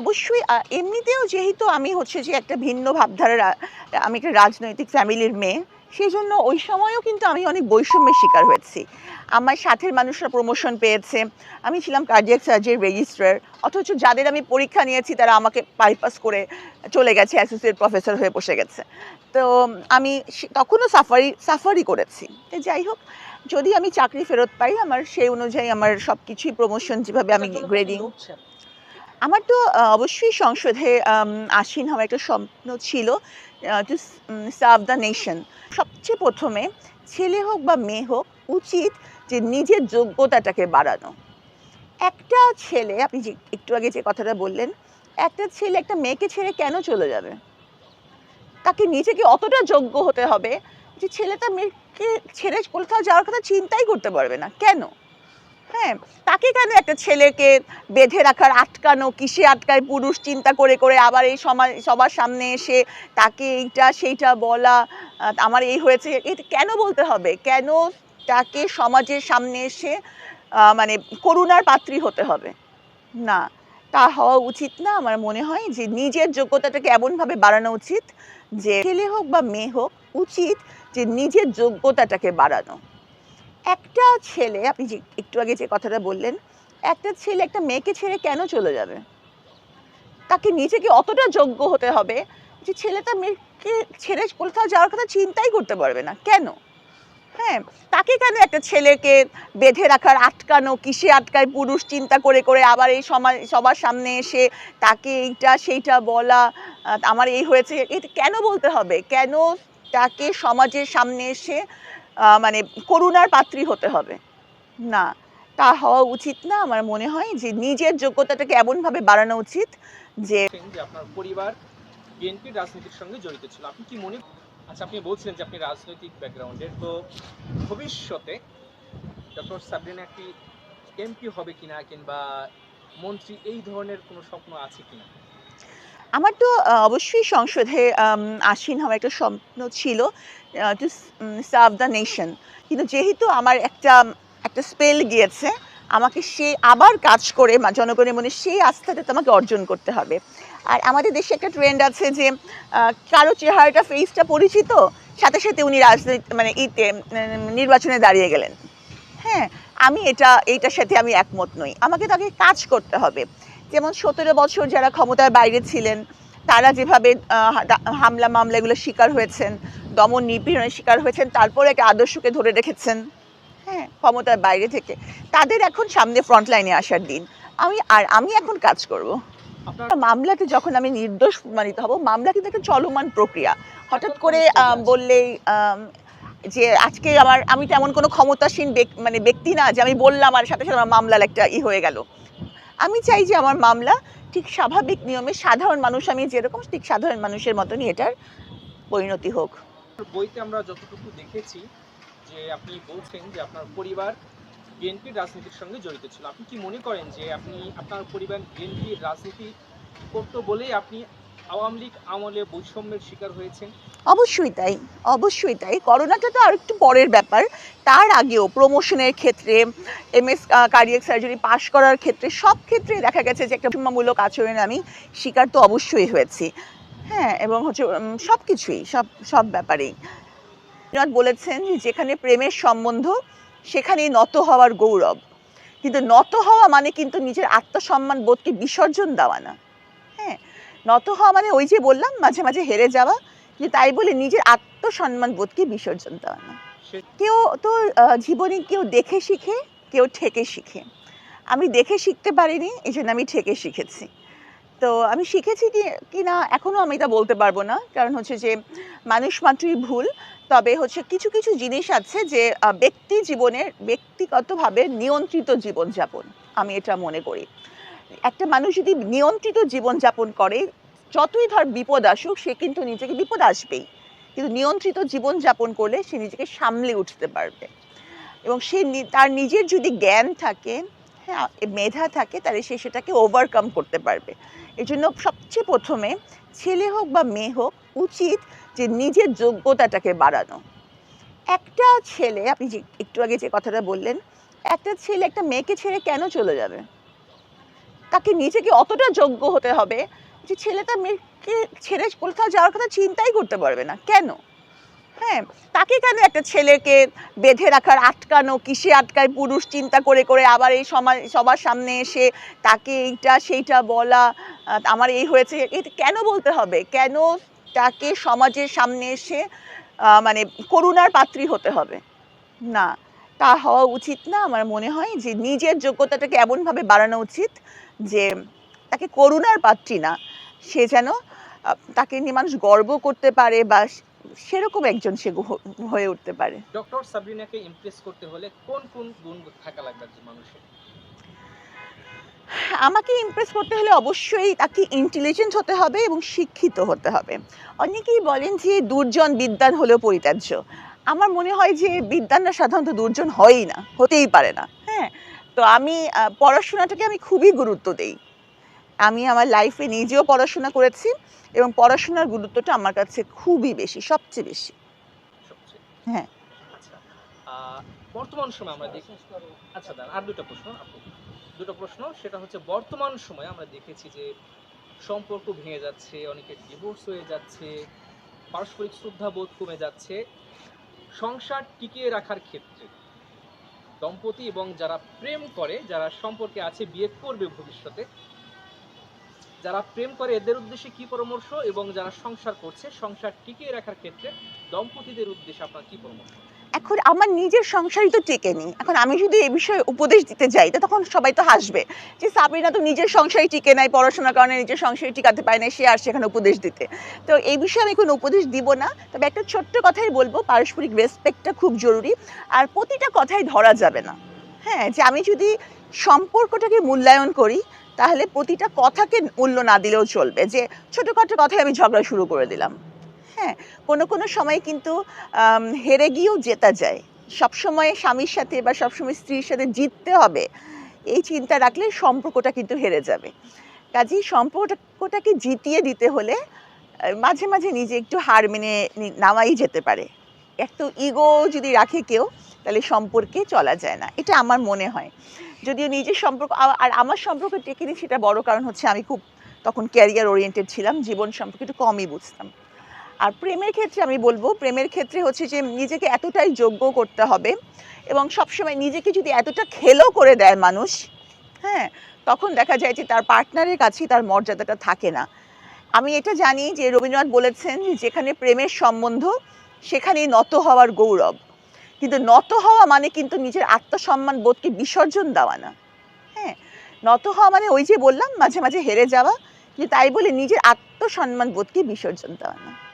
অবশ্যই এমনিতেও যেহেতু আমি হচ্ছে যে একটা ভিন্ন ভাবধারার আমি একটা রাজনৈতিক ফ্যামিলির মেয়ে সেই জন্য ওই সময়ও কিন্তু আমি অনেক বৈষম্যের শিকার হয়েছি। আমার সাথের মানুষরা প্রমোশন পেয়েছে আমি ছিলাম কার্ডিয়াক সার্জারি রেজিস্ট্রার অথচ যাদের আমি পরীক্ষা নিয়েছি তারা আমাকে বাইপাস করে চলে গেছে অ্যাসোসিয়েট প্রফেসর হয়ে বসে গেছে। তো আমি তখনও সাফারি সাফারি করেছি। তো যাই হোক যদি আমি চাকরি ফেরত পাই আমার সেই অনুযায়ী আমার সব কিছুই প্রমোশন যেভাবে আমি গ্রেডিং উঠছেন? আমার তো অবশ্যই সংসদে আসীন হওয়ার একটা স্বপ্ন ছিল টু সার্ভ দ্য নেশন সবচেয়ে প্রথমে ছেলে হোক বা মেয়ে হোক, উচিত যে নিজের যোগ্যতাটাকে বাড়ানো। একটা ছেলে, আপনি যে, একটু আগে যে কথাটা বললেন, একটা ছেলে একটা মেয়েকে ছেড়ে কেন চলে যাবে? তাকে নিজেকে অতটা যোগ্য হতে হবে যে ছেলেটা মেয়েকে ছেড়ে কোথাও যাওয়ার কথা চিন্তাই করতে পারবে না। কেন? হ্যাঁ তাকে কেন একটা ছেলেকে বেঁধে রাখার, আটকানো, কিসে আটকায় পুরুষ? চিন্তা করে করে আবার এই সমাজ সবার সামনে এসে তাকে এইটা, সেইটা বলা আমার এই হয়েছে। এটা কেন বলতে হবে? কেন তাকে সমাজের সামনে এসে মানে করুণার পাত্রী হতে হবে? না, তা হওয়া উচিত না। আমার মনে হয় যে নিজের যোগ্যতাটাকে এমনভাবে বাড়ানো উচিত যে, ছেলে হোক বা মেয়ে হোক, উচিত যে নিজের যোগ্যতাটাকে বাড়ানো। একটা ছেলে, আপনি যে একটু আগে যে কথাটা বললেন, একটা ছেলে একটা মেয়েকে ছেড়ে কেন চলে যাবে? তাকে নিজেকে অতটা যোগ্য হতে হবে যে ছেলেটা মেয়েকে ছেড়ে কোথাও যাওয়ার কথা চিন্তাই করতে পারবে না। কেন? হ্যাঁ তাকে কেন একটা ছেলেকে বেঁধে রাখার, আটকানো, কিসে আটকায় পুরুষ চিন্তা করে করে আবার এই সমাজ সবার সামনে এসে তাকে এইটা সেইটা বলা আমার এই হয়েছে, এটা কেন বলতে হবে? কেন তাকে সমাজের সামনে এসে মানে করুণার পাত্রী হতে হবে। না, তা হওয়া উচিত না। আমার মনে হয় যে নিজের যোগ্যতাটাকে এমনভাবে বাড়ানো উচিত যে আপনার পরিবার, বিএনপির রাজনীতির সঙ্গে জড়িত ছিল। আপনি কি মনে আচ্ছা আপনি বলছিলেন যে আপনি রাজনৈতিক ব্যাকগ্রাউন্ডের তো ভবিষ্যতে ডক্টর সাবরিনা একটি এমপি হবে কিনা কিংবা মন্ত্রী এই ধরনের কোনো স্বপ্ন আছে কিনা? আমার তো অবশ্যই সংসদে আসীন হওয়ার একটা স্বপ্ন ছিল টু সার্ভ দ্য নেশন কিন্তু যেহেতু আমার একটা একটা স্পেল গিয়েছে, আমাকে সে আবার কাজ করে জনগণের মনে সেই আস্থাটা তোমাকে অর্জন করতে হবে। আর আমাদের দেশে একটা ট্রেন্ড আছে যে কারও চেহারাটা ফেসটা পরিচিত, সাথে সাথে উনি রাজনীতি মানে ইতে নির্বাচনে দাঁড়িয়ে গেলেন। হ্যাঁ আমি এটা, এইটার সাথে আমি একমত নই। আমাকে তাকে কাজ করতে হবে। যেমন সতেরো বছর যারা ক্ষমতার বাইরে ছিলেন তারা যেভাবে হামলা মামলা এগুলো শিকার হয়েছেন দমন নিপীড়নের শিকার হয়েছেন তারপরে একটা আদর্শকে ধরে রেখেছেন হ্যাঁ ক্ষমতার বাইরে থেকে। তাদের এখন সামনে ফ্রন্ট লাইনে আসার দিন। আমি আর আমি এখন কাজ করব। মামলাতে যখন আমি নির্দোষ প্রমাণিত হব মামলা কিন্তু একটা চলমান প্রক্রিয়া। হঠাৎ করে আহ, বললেই যে আজকে আমার আমি তেমন কোনো ক্ষমতাসীন মানে ব্যক্তি না যে আমি বললাম আর সাথে সাথে আমার মামলার একটা ই হয়ে গেল। আমি চাই যে আমার মামলা ঠিক স্বাভাবিক নিয়মে সাধারণ মানুষ, আমি যেরকম ঠিক সাধারণ মানুষের মতনই এটার পরিণতি হোক। বইতে আমরা যতটুকু দেখেছি যে আপনি বলছেন যে আপনার পরিবার বিএনপির রাজনীতির সঙ্গে জড়িত ছিল। আপনি কি মনে করেন যে আপনি, আপনার পরিবার বিএনপির রাজনীতি করতো বলেই আপনি আওয়ামী লীগ আমলে বৈষম্যের শিকার হয়েছেন। অবশ্যই তাই অবশ্যই তাই। করোনাটা তো আর একটু পরের ব্যাপার। তার আগেও প্রমোশনের ক্ষেত্রে এমএস কার্ডিয়াক সার্জারি পাশ করার ক্ষেত্রে সব ক্ষেত্রে দেখা গেছে যে একটা সীমামূলক আচরণে আমি শিকার তো অবশ্যই হয়েছি। হ্যাঁ এবং হচ্ছে সব কিছুই সব সব ব্যাপারেই। বলেছেন যেখানে প্রেমের সম্বন্ধ, সেখানেই নত হওয়ার গৌরব। কিন্তু নত হওয়া মানে কিন্তু নিজের আত্মসম্মান বোধকে বিসর্জন দেওয়া না। নত হওয়া মানে ওই যে বললাম মাঝে মাঝে হেরে যাওয়া যে তাই বলে নিজের আত্মসম্মান বোধকে বিসর্জন দেওয়া না। কেউ তো জীবনে কেউ দেখে শিখে কেউ ঠেকে শিখে। আমি দেখে শিখতে পারিনি এই জন্য আমি ঠেকে শিখেছি। তো আমি শিখেছি কি কি না এখনও আমি এটা বলতে পারব না। কারণ হচ্ছে যে মানুষ মাত্রই ভুল। তবে হচ্ছে কিছু কিছু জিনিস আছে যে ব্যক্তি জীবনের ব্যক্তিগতভাবে নিয়ন্ত্রিত জীবনযাপন আমি এটা মনে করি। মানুষ যদি নিয়ন্ত্রিত জীবনযাপন করে, যতই ধর বিপদ আসুক, সে কিন্তু নিজেকে বিপদ আসবেই। কিন্তু নিয়ন্ত্রিত জীবনযাপন করলে সে নিজেকে সামলে উঠতে পারবে। এবং সে তার নিজের যদি জ্ঞান থাকে হ্যাঁ মেধা থাকে, তাহলে সে সেটাকে ওভারকাম করতে পারবে। এই জন্য সবচেয়ে প্রথমে ছেলে হোক বা মেয়ে হোক, উচিত যে নিজের যোগ্যতাটাকে বাড়ানো। একটা ছেলে, আপনি যে, একটু আগে যে কথাটা বললেন, একটা ছেলে একটা মেয়েকে ছেড়ে কেন চলে যাবে? তাকে নিজেকে অতটা যোগ্য হতে হবে, যে ছেলেটা মেয়েকে ছেড়ে কোথাও যাওয়ার কথা চিন্তাই করতে পারবে না। কেন? হ্যাঁ তাকে কেন একটা ছেলেকে বেঁধে রাখার, আটকানো, কিসে আটকায় পুরুষ চিন্তা করে করে আবার এই সমাজ সবার সামনে এসে তাকে এইটা, সেইটা বলা আমার এই হয়েছে এটা কেন বলতে হবে? কেন তাকে সমাজের সামনে এসে মানে করুণার পাত্রী হতে হবে? না। তা হওয়া উচিত না। আমার মনে হয় যে নিজের যোগ্যতাটাকে এমনভাবে বাড়ানো উচিত যে তাকে করুণার পাত্রী না। সে যেন তাকে নিয়ে মানুষ গর্ব করতে পারে বা সেরকম একজন সে হয়ে উঠতে পারে। ডক্টর সাবরিনাকে ইমপ্রেস করতে হলে কোন কোন গুণ থাকা লাগবে মানুষের? আমাকে ইমপ্রেস করতে হলে অবশ্যই তাকে ইন্টেলিজেন্ট হতে হবে এবং শিক্ষিত হতে হবে। অনেকেই বলেন যে দুর্জন বিদ্যান হলেও পরিত্যাজ্য। আমার মনে হয় যে বিদ্যানরা সাধারণত দুর্জন হয়ই না হতেই পারে না। হ্যাঁ তো আমি পড়াশোনাটাকে আমি খুবই গুরুত্ব দেই। আমি আমার লাইফে নিজেও পড়াশোনা করেছি এবং পড়াশোনার গুরুত্বটা আমার কাছে খুবই বেশি সবচেয়ে বেশি। হ্যাঁ। আচ্ছা বর্তমান সময় আমরা দেখি আচ্ছা দাঁড়ান আর দুটো প্রশ্ন দুটো প্রশ্ন। সেটা হচ্ছে বর্তমান সময়ে আমরা দেখেছি যে সম্পর্ক ভেঙে যাচ্ছে অনেকের ডিভোর্স হয়ে যাচ্ছে পারস্পরিক শ্রদ্ধাবোধ কমে যাচ্ছে। সংসার টিকিয়ে রাখার ক্ষেত্রে। দম্পতি এবং যারা প্রেম করে, যারা সম্পর্কে আছে, বিয়ে করবে ভবিষ্যতে, যারা প্রেম করে, এদের উদ্দেশ্যে কি পরামর্শ এবং যারা সংসার করছে, সংসার টিকিয়ে রাখার ক্ষেত্রে দম্পতিদের উদ্দেশ্যে আপনার কি পরামর্শ? এখন আমার নিজের সংসারই তো টেকে টেকেনি এখন আমি যদি এই বিষয়ে উপদেশ দিতে যাই, তো তখন সবাই তো হাসবে যে সাবরিনা তো নিজের সংসারই টিকে নাই, পড়াশোনার কারণে নিজের সংসারই টিকাতে পারে না সে আর সেখানে উপদেশ দিতে। তো এই বিষয়ে আমি কোনো উপদেশ দিব না। তবে একটা ছোট্ট কথাই বলব, পারস্পরিক রেসপেক্টটা খুব জরুরি। আর প্রতিটা কথাই ধরা যাবে না। হ্যাঁ যে আমি যদি সম্পর্কটাকে মূল্যায়ন করি, তাহলে প্রতিটা কথাকে মূল্য না দিলেও চলবে। যে ছোটোখাটো কথায় আমি ঝগড়া শুরু করে দিলাম। হ্যাঁ কোনো কোনো সময় কিন্তু হেরে গিয়েও জেতা যায়। সবসময় স্বামীর সাথে বা সবসময় স্ত্রীর সাথে জিততে হবে, এই চিন্তা রাখলে সম্পর্কটা কিন্তু হেরে যাবে। কাজেই সম্পর্কটাকে জিতিয়ে দিতে হলে মাঝে মাঝে নিজে একটু হার মেনে নামাই যেতে পারে। একটু ইগো যদি রাখে কেউ, তাহলে সম্পর্কে চলা যায় না। এটা আমার মনে হয়। যদিও নিজের সম্পর্ক আর আমার সম্পর্ক টেকেনি সেটা বড় কারণ হচ্ছে আমি খুব তখন ক্যারিয়ার ওরিয়েন্টেড ছিলাম, জীবন সম্পর্কে একটু কমই বুঝতাম। আর প্রেমের ক্ষেত্রে আমি বলব, প্রেমের ক্ষেত্রে হচ্ছে যে নিজেকে এতটাই যোগ্য করতে হবে এবং সবসময় নিজেকে যদি এতটা খেলো করে দেয় মানুষ হ্যাঁ তখন দেখা যায় যে তার পার্টনারের কাছেই তার মর্যাদাটা থাকে না। আমি এটা জানি যে রবীন্দ্রনাথ বলেছেন যেখানে প্রেমের সম্বন্ধ, সেখানেই নত হওয়ার গৌরব। কিন্তু নত হওয়া মানে কিন্তু নিজের আত্মসম্মান বোধকে বিসর্জন দেওয়া না। হ্যাঁ নত হওয়া মানে ওই যে বললাম, মাঝে মাঝে হেরে যাওয়া যে তাই বলে নিজের আত্মসম্মান বোধকে বিসর্জন দেওয়া না।